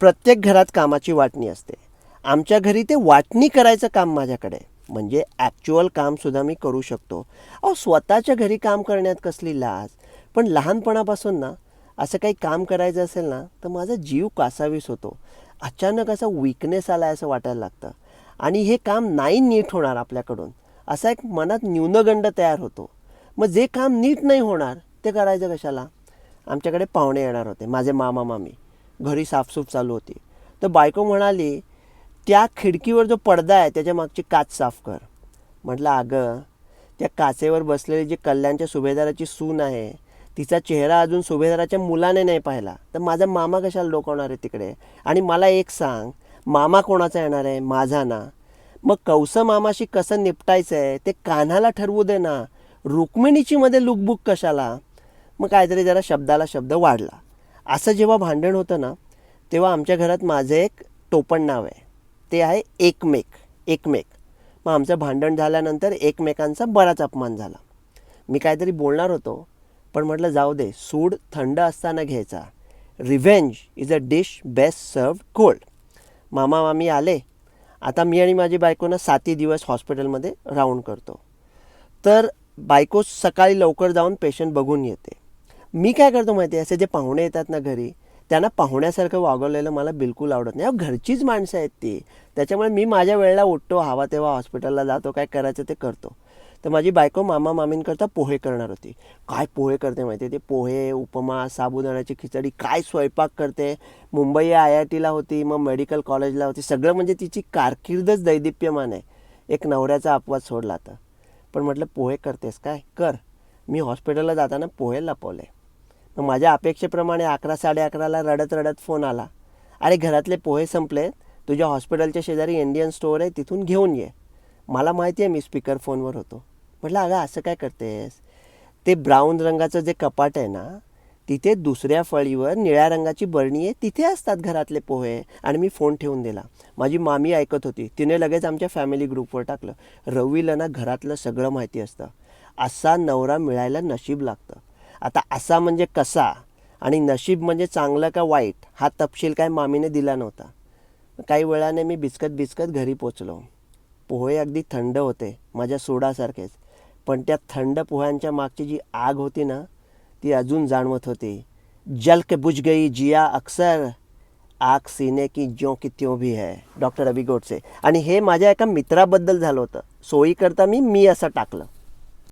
प्रत्येक घरात कामाची वाटणी असते. आमच्या घरी ते वाटणी करायचं काम माझ्याकडे. म्हणजे ॲक्च्युअल कामसुद्धा मी करू शकतो. अहो स्वतःच्या घरी काम करण्यात कसली लाज. पण लहानपणापासून ना असं काही काम करायचं असेल ना तर माझा जीव कासावीस होतो. अचानक असा विकनेस आला असं वाटायला लागतं. आणि हे काम नाही नीट होणार आपल्याकडून. असा एक मनात न्यूनगंड तयार होतो. मग जे काम नीट नाही होणार ते करायचं कशाला? आमच्याकडे पाहुणे येणार होते. माझे मामा मामी घरी साफसूफ चालू होती. तर बायको म्हणाली त्या खिडकीवर जो पडदा आहे त्याच्या मागची काच साफ कर. म्हटलं अगं त्या काचेवर बसलेली जी कल्याणच्या सुभेदाराची सून आहे तिचा चेहरा अजून सुभेदाराच्या मुलाने नाही पाहिला. तर माझा मामा कशाला डोकावणार आहे तिकडे? आणि मला एक सांग मामा कोणाचा येणार आहे? माझा ना. मग कौस मामाशी कसं निपटायचं आहे ते कान्हाला ठरवू दे ना. रुक्मिणीची मध्ये लुकबुक कशाला? मग काहीतरी जरा शब्दाला शब्द वाढला. असं जेव्हा भांडण होतं ना तेव्हा आमच्या घरात माझं एक टोपण नाव आहे. ते आहे एकमेक एकमेक. मग आमचं भांडण झाल्यानंतर एकमेकांचा बराच अपमान झाला. मी काहीतरी बोलणार होतो पण म्हटलं जाऊ दे सूड थंड असताना घ्यायचा. Revenge is a dish best served cold मामा मामी आले. आता मी आणि माझी बायकोनं साती दिवस हॉस्पिटलमध्ये राऊंड करतो. तर बायको सकाळी लवकर जाऊन पेशंट बघून येते. मी काय करतो माहिती आहे? असे जे पाहुणे येतात ना घरी त्यांना पाहुण्यासारखं वागवलेलं मला बिलकुल आवडत नाही. अहो, घरचीच माणसं आहेत ती. त्याच्यामुळे मी माझ्या वेळेला उठतो हवा तेव्हा हॉस्पिटलला जातो काय करायचं ते करतो. तर माझी बायको मामा मामींकरता पोहे करणार होती. काय पोहे करते माहिती आहे? ते पोहे उपमा साबुदाण्याची खिचडी काय स्वयंपाक करते? मुंबई आय आय टीला होती मग मेडिकल कॉलेजला होती. सगळं म्हणजे तिची कारकिर्दच दैदिप्यमान आहे. एक नवऱ्याचा अपवाद सोडला तर. पण म्हटलं पोहे करतेस काय? कर. मी हॉस्पिटलला जाताना पोहे लपवले. मग माझ्या अपेक्षेप्रमाणे अकरा साडे अकराला रडत रडत फोन आला. अरे घरातले पोहे संपले. तुझ्या हॉस्पिटलच्या शेजारी इंडियन स्टोअर आहे तिथून घेऊन ये. मला माहिती आहे मी स्पीकर फोनवर होतो. म्हटलं अगं असं काय करतेस? ते ब्राऊन रंगाचं जे कपाट आहे ना तिथे दुसऱ्या फळीवर निळ्या रंगाची बरणी आहे तिथे असतात घरातले पोहे. आणि मी फोन ठेवून दिला. माझी मामी ऐकत होती. तिने लगेच आमच्या फॅमिली ग्रुपवर टाकलं. रवीला ना घरातलं सगळं माहिती असतं. असा नवरा मिळायला नशीब लागतं. आता असा म्हणजे कसा? आणि नशीब म्हणजे चांगलं का वाईट? हा तपशील काय मामीने दिला नव्हता. काही वेळाने मी बिचकत बिचकत घरी पोचलो. पोहे अगदी थंड होते माझ्या सोडासारखेच. पण त्या थंड पोह्यांच्या मागची जी आग होती ना ती अजून जाणवत होती. जल के बुझ गई जिया अक्सर. आग सीने की ज्यो की त्यो भी है डॉक्टर रवी आणि हे माझ्या एका मित्राबद्दल झालं होतं. सोयीकरता मी मी असं टाकलं.